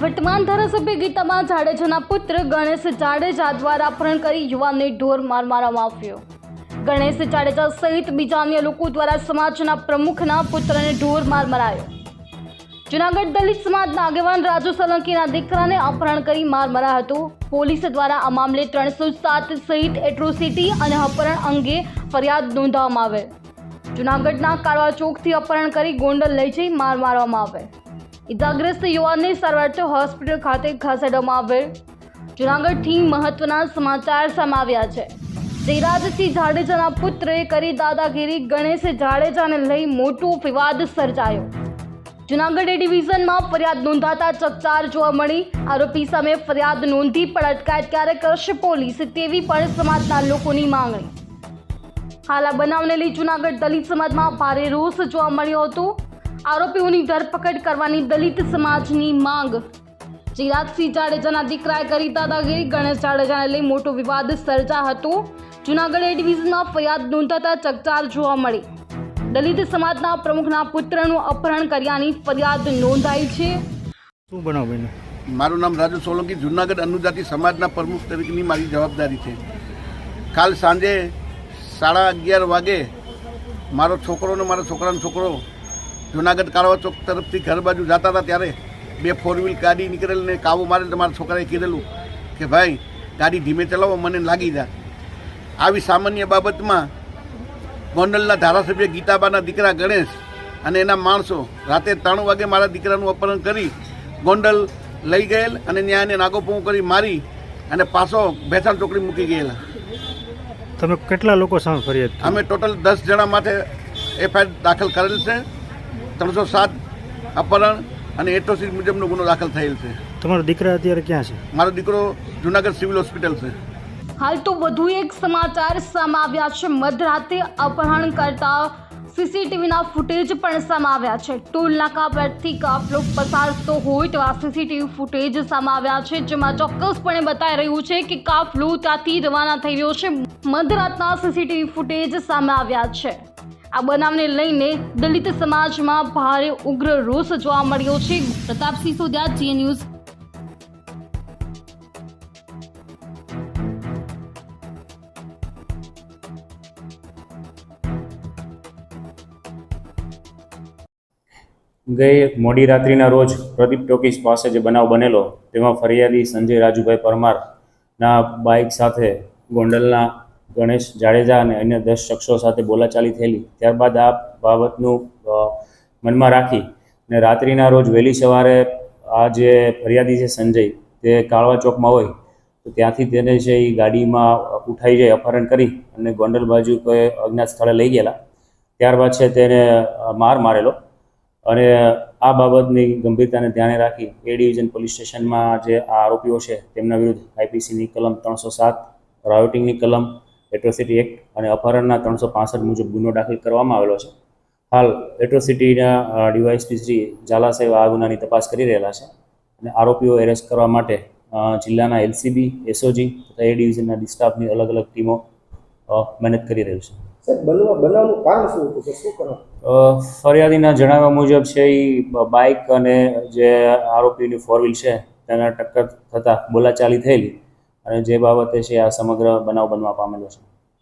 વર્તમાન ધારાસભ્ય ગીતામાં જાડેજાના પુત્ર ગણેશ જાડેજા દ્વારા અપહરણ કરી યુવાનને ઢોર માર મારવામાં આવ્યો. ગણેશ જાડેજા સહિત બીજા અન્ય લોકો દ્વારા સમાજના પ્રમુખના પુત્રને ઢોર માર મરાયો. જુનાગઢ દલિત સમાજના આગેવાન રાજુ સોલંકીના દીકરાને અપહરણ કરી માર મરાયો હતો. પોલીસ દ્વારા આ મામલે ત્રણસો સાત સહિત એટ્રોસિટી અને અપહરણ અંગે ફરિયાદ નોંધવામાં આવે. જુનાગઢના કાળવા ચોકથી અપહરણ કરી ગોંડલ લઈ જઈ માર મારવામાં આવે. ઇજાગ્રસ્ત યુવાનને સારવાર હોસ્પિટલ ખાતે ખસેડવામાં આવે જુનાગઢથી મહત્વના સમાચાર સામે આવ્યા છે. જયરાજસિંહ જાડેજાના પુત્રએ કરી દાદાગીરી, ગણેશ જાડેજાને લઈ મોટો વિવાદ સર્જાયો. જુનાગઢ ડિવિઝનમાં ફરિયાદ નોંધાતા ચકચાર જોવા મળી. આરોપી સામે ફરિયાદ નોંધી પણ અટકાયત ક્યારે કરશે પોલીસ તેવી પણ સમાજના લોકોની માંગણી. હાલ આ બનાવને લઈ જુનાગઢ દલિત સમાજમાં ભારે રોષ જોવા મળ્યો હતો. આરોપીઓની ધરપકડ કરવાની દલિત સમાજની માંગ. ચિરાગસિંહ જાડેજાના દીકરાએ કરી દાદાગીરી. ગણેશ જાડેજાને લઈ મોટો વિવાદ સર્જા હતો. જુનાગઢ એ ડિવિઝનમાં ફરિયાદ નોંધાતા ચકચાર જોવા મળી. દલિત સમાજના પ્રમુખના પુત્રનું અપહરણ કર્યાની ફરિયાદ નોંધાઈ છે. શું બનાવ મારું નામ રાજુ સોલંકી. જુનાગઢ અનુજાતિ સમાજના પ્રમુખ તરીકેની મારી જવાબદારી છે. કાલ સાંજે સાડા અગિયાર વાગે મારો છોકરો ને મારો છોકરાનો છોકરો જુનાગઢ કાળવા ચોક તરફથી ઘર બાજુ જતા હતા ત્યારે બે ફોર વ્હીલ ગાડી નીકળેલી ને કાબુ મારેલ મારા છોકરાએ કીધેલું કે ભાઈ ગાડી ધીમે ચલાવો મને લાગી જાય આવી સામાન્ય બાબતમાં ગોંડલના ધારાસભ્ય ગીતાબાના દીકરા ગણેશ અને એના માણસો રાતે ત્રણ વાગે મારા દીકરાનું અપહરણ કરી ગોંડલ લઈ ગયેલ અને ત્યાં એને નાગોપું કરી મારી અને પાછો ભેસાણ ચોકડી મૂકી ગયેલા. તમે કેટલા લોકો સામે ફરિયાદ અમે ટોટલ દસ જણા માટે એફઆઈઆર દાખલ કરેલ છે. ત્રણસો સાત અપહરણ અને એટ્રોસિટી મુજબનો ગુનો દાખલ થયેલ છે. તમારો દીકરા અત્યારે ક્યાં છે? મારો દીકરો જુનાગઢ સિવિલ હોસ્પિટલ છે. હાલ તો વધુ એક સમાચાર સામે આવ્યા છે. મધરાતે અપહરણ કરતા સીસીટીવીના ફૂટેજ પણ સામે આવ્યા છે. ટોલ નાકા પરથી કાફલો પસાર થતો હોય તેવા સીસીટીવી ફૂટેજ સામે આવ્યા છે જેમાં ચોક્કસપણે બતાવી રહ્યું છે કે કાફલો ત્યાંથી રવાના થઈ રહ્યો છે. મધરાતના સીસીટીવી ફૂટેજ સામે આવ્યા છે. આ બનાવને લઈને દલિત સમાજમાં ભારે ઉગ્ર રોષ જોવા મળ્યો છે. પ્રતાપસિંહ સોદિયા જીએ ન્યૂઝ. ગઈ મોડી રાત્રિના રોજ પ્રદીપ ટોકીસ પાસે જે બનાવ બનેલો, તેમાં ફરિયાદી સંજય રાજુભાઈ પરમારના બાઇક સાથે ગોંડલના ગણેશ જાડેજા અને અન્ય દસ શખ્સો સાથે બોલાચાલી થયેલી. ત્યારબાદ આ બાબતનું મનમાં રાખી ને રાત્રિના રોજ વહેલી સવારે આ જે ફરિયાદી છે સંજય, તે કાળવા ચોકમાં હોય, તો ત્યાંથી તેને છે એ ગાડીમાં ઉઠાઈ જાય અપહરણ કરી અને ગોંડલ બાજુ કોઈ અજ્ઞાત સ્થળે લઈ ગયેલા. ત્યારબાદ છે તેને માર મારેલો અને આ બાબતની ગંભીરતાને ધ્યાને રાખી એ ડિવિઝન પોલીસ સ્ટેશનમાં જે આ આરોપીઓ છે, તેમના વિરુદ્ધ આઈપીસીની કલમ ત્રણસો સાત, રાયોટિંગની કલમ એટ્રોસિટી એક્ટ અને અપહરણના ત્રણસો પાસઠ મુજબ ગુનો દાખલ કરવામાં આવેલો છે. હાલ એટ્રોસિટીના ડીવાયસપી શ્રી ઝાલા સાહેબ આ ગુનાની તપાસ કરી રહેલા છે અને આરોપીઓ એરેસ્ટ કરવા માટે જિલ્લાના એલસીબી એસઓજી તથા એ ડિવિઝનના ડિસ્ટાફની અલગ અલગ ટીમો મહેનત કરી રહી છે. ફરિયાદીના જણાવ્યા મુજબ છે એ બાઇક અને જે આરોપીની ફોર વ્હીલ છે તેના ટક્કર થતાં બોલાચાલી થયેલી. અને જે બાબતે છે આ સમગ્ર બનાવ બનવા પામેલો છે.